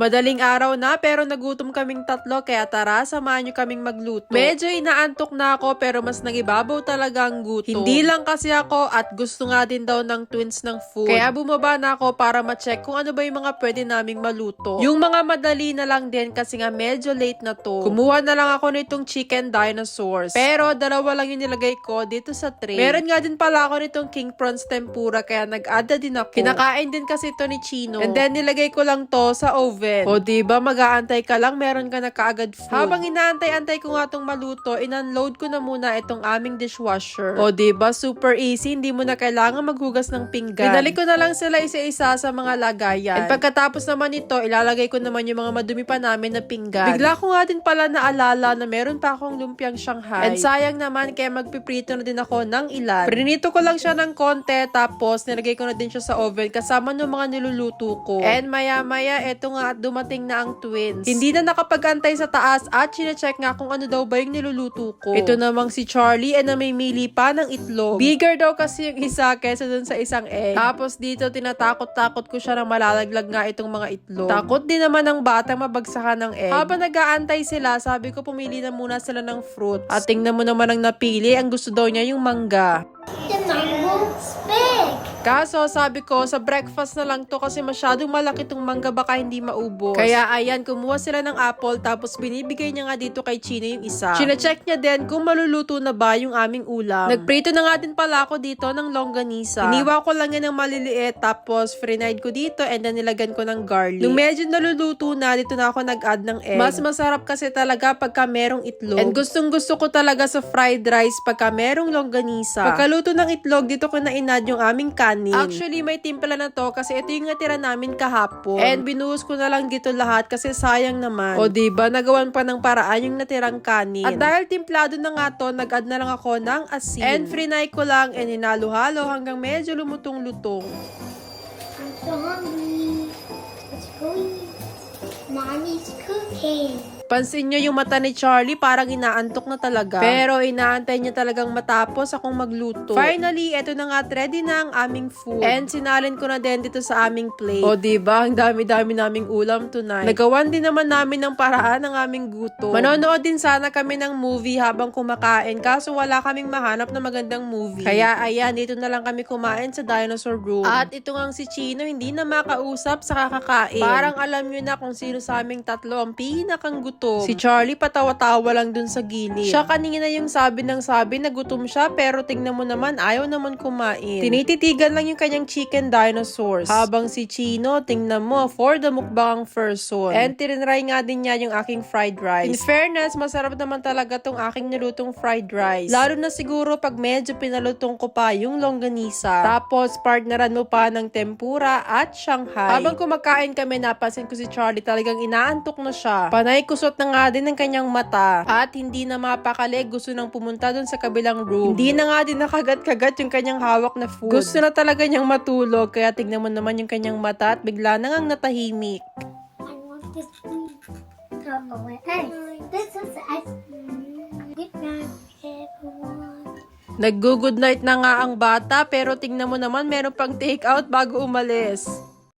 Madaling araw na pero nagutom kaming tatlo kaya tara samahan nyo kaming magluto. Medyo inaantok na ako pero mas nagibabaw talaga ang gutom. Hindi lang kasi ako at gusto nga din daw ng twins ng food. Kaya bumaba na ako para ma-check kung ano ba yung mga pwede naming maluto. Yung mga madali na lang din kasi nga medyo late na to. Kumuha na lang ako nitong chicken dinosaurs. Pero dalawa lang yung nilagay ko dito sa tray. Meron nga din pala ako nitong king prawns tempura kaya nag-add na din ako. Kinakain din kasi ito ni Chino. And then nilagay ko lang to sa oven. O diba mag-aantay ka lang meron ka na kaagad food. Habang inaantay-antay ko nga tong maluto, in-unload ko na muna itong aming dishwasher. O diba super easy, hindi mo na kailangan maghugas ng pinggan. Dinali ko na lang sila isa-isa sa mga lagayan. And pagkatapos naman ito, ilalagay ko naman yung mga madumi pa namin na pinggan. Bigla ko nga din pala naalala na meron pa akong lumpiang Shanghai. And sayang naman kaya magpiprito na din ako ng ilan. Prinito ko lang siya ng konti tapos nilagay ko na din siya sa oven kasama ng mga niluluto ko. And maya-maya, eto nga at dumating na ang twins. Hindi na nakapag-antay sa taas at chinecheck nga kung ano daw ba yung niluluto ko. Ito namang si Charlie and na may mili pa ng itlog. Bigger daw kasi yung isa kesa dun sa isang egg. Tapos dito tinatakot-takot ko siya na malalaglag nga itong mga itlog. Takot din naman ng bata mabagsakan ng egg. Habang nag-aantay sila, sabi ko pumili na muna sila ng fruits. At tingnan mo naman ang napili, ang gusto daw niya yung mangga. Kaso, sabi ko, sa breakfast na lang to kasi masyadong malaki tong mangga baka hindi maubos. Kaya ayan, kumuha sila ng apple tapos binibigay niya nga dito kay Chino yung isa. Chine-check niya din kung maluluto na ba yung aming ulam. Nagprito na nga din pala ako dito ng longganisa. Iniwa ko lang yan ng maliliit tapos frenied ko dito and then nilagyan ko ng garlic. Nung medyo naluluto na, dito na ako nag-add ng egg. Mas masarap kasi talaga pagka merong itlog. And gustong gusto ko talaga sa fried rice pagka merong longganisa. Pagkaluto ng itlog, dito ko na inad yung aming kanin. Actually, may timpla na to kasi ito yung natira namin kahapon. And binuhos ko na lang dito lahat kasi sayang naman. O diba, nagawan pa ng paraan yung natirang kanin. At dahil timplado na nga to, nag-add na lang ako ng asin. And frinay ko lang and hinalo-halo hanggang medyo lumutong-lutong. I'm so hungry. Let's go eat. Mommy's cooking. Pansin nyo yung mata ni Charlie, parang inaantok na talaga. Pero inaantay niya talagang matapos akong magluto. Finally, eto na nga, ready na ang aming food. And sinalin ko na din dito sa aming plate. O diba, ang dami-dami naming ulam tonight. Nagawan din naman namin ng paraan ng aming gutom. Manonood din sana kami ng movie habang kumakain, kaso wala kaming mahanap na magandang movie. Kaya ayan, dito na lang kami kumain sa dinosaur room. At ito nga si Chino, hindi na makausap sa kakakain. Parang alam nyo na kung sino sa aming tatlo ang pinakang gutom. Si Charlie patawa-tawa lang dun sa gilid. Siya kanina yung sabi ng sabi na gutom siya pero tingnan mo naman ayaw naman kumain. Tinititigan lang yung kanyang chicken dinosaurs. Habang si Chino, tingnan mo, for the mukbang person. And tinry nga din niya yung aking fried rice. In fairness, masarap naman talaga tong aking nilutong fried rice. Lalo na siguro pag medyo pinalutong ko pa yung longganisa. Tapos, partneran mo pa ng tempura at Shanghai. Habang kumakain kami, napansin ko si Charlie talagang inaantok na siya. Panay kusot na nga din ng kanyang mata. At hindi na mapakali, gusto nang pumunta dun sa kabilang room. Hindi na nga din nakagat-kagat yung kanyang hawak na food. Gusto na talaga niyang matulog, kaya tignan mo naman yung kanyang mata at bigla na ngang natahimik. I want this one. Throw away. Hey, this is ice cream. Good night, everyone. Nag-good night na nga ang bata, pero tingnan mo naman meron pang take out bago umalis.